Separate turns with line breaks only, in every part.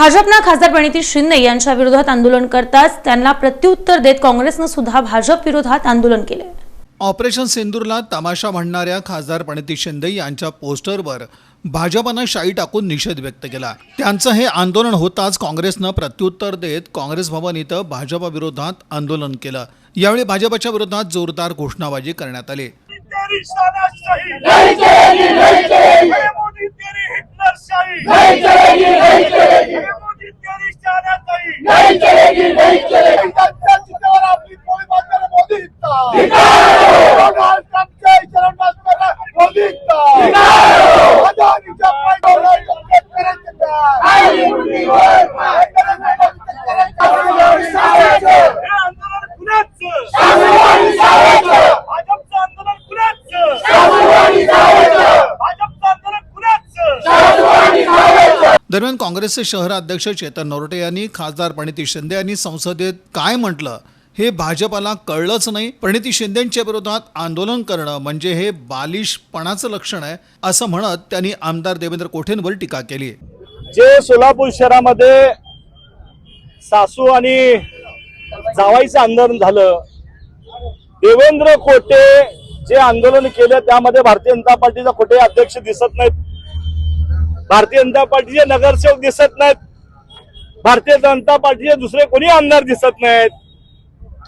भाजपनं खासदार प्रणिती शिंदे यांच्या विरोधात आंदोलन करताच त्यांना प्रत्युत्तर देत काँग्रेसनं सुद्धा भाजप विरोधात आंदोलन केले
ऑपरेशन सिंदूरला तमाशा म्हणणाऱ्या खासदार प्रणिती शिंदे यांच्या पोस्टरवर भाजपनं शाई टाकून निषेध व्यक्त केला. त्यांचं हे आंदोलन होताच काँग्रेसनं प्रत्युत्तर देत काँग्रेस भवन इथं भाजपाविरोधात आंदोलन केलं. यावेळी भाजपच्या विरोधात जोरदार घोषणाबाजी करण्यात आली.
नहीं
दरम्यान काँग्रेसचे शहर अध्यक्ष चेतन नोरटे यांनी खासदार प्रणिती शिंदे यांनी संसदेत काय म्हटलं हे भाजपाला कळलंच नाही. प्रणिती शिंदेच्या विरोधात आंदोलन करणं म्हणजे हे बालिशपणाचं लक्षण आहे असं म्हणत त्यांनी आमदार देवेंद्र कोठेंवर टीका केली.
जे सोलापूर शहरामध्ये सासू आणि जावाईचं आंदोलन झालं देवेंद्र कोटे जे आंदोलन केलं त्यामध्ये भारतीय जनता पार्टीचा कोठे अध्यक्ष दिसत नाहीत. भारतीय जनता पार्टीचे नगरसेवक दिसत नाहीत. भारतीय जनता पार्टीचे दुसरे कोणी आमदार दिसत नाहीत.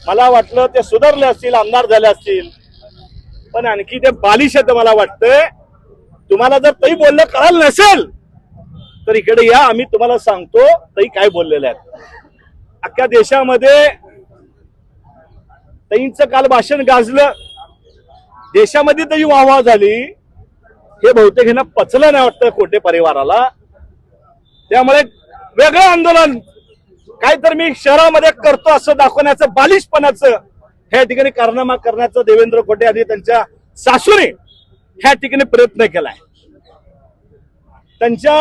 मला वाटलं ते सुधारले असतील आमदार झाले असतील. पण आणखी ते बालिश आहे मला वाटतंय. तुम्हाला जर तई बोललं कळालं नसेल तर इकडे या आम्ही तुम्हाला सांगतो तई काय बोललेले आहेत. अख्ख्या देशामध्ये तईंचं काल भाषण गाजलं. देशामध्ये तई वाहवा झाली. हे बहुतेक ह्यांना पचलं नाही वाटतं कोटे परिवाराला. त्यामुळे वेगळं आंदोलन. काय तर मी शहरामध्ये करतो असं दाखवण्याचं बालिशपणाचं ह्या ठिकाणी कारनामा करण्याचं देवेंद्र कोटे आणि त्यांच्या सासूने ह्या ठिकाणी प्रयत्न केलाय. त्यांच्या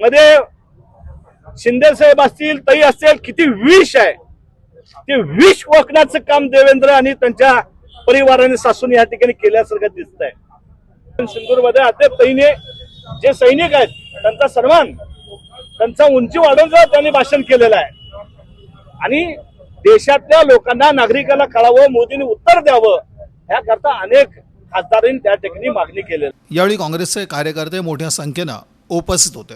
मध्ये शिंदे साहेब असतील तई असतील किती विष आहे. ते विष ओळखण्याचं काम देवेंद्र आणि त्यांच्या परिवाराने सासून या ठिकाणी केल्यासारखं दिसत आहे सिंदूर अद्याप सैन्य जे सैनिक आहेत त्यांचा सन्मान त्यांचा उंची वाढवून त्यांनी भाषण केलेलं आहे. आणि देशातल्या लोकांना नागरिकांना कळावं मोदींनी उत्तर द्यावं याकरता अनेक खासदारांनी त्या ठिकाणी मागणी केलेली
यावेळी काँग्रेसचे कार्यकर्ते मोठ्या संख्येनं उपस्थित होते.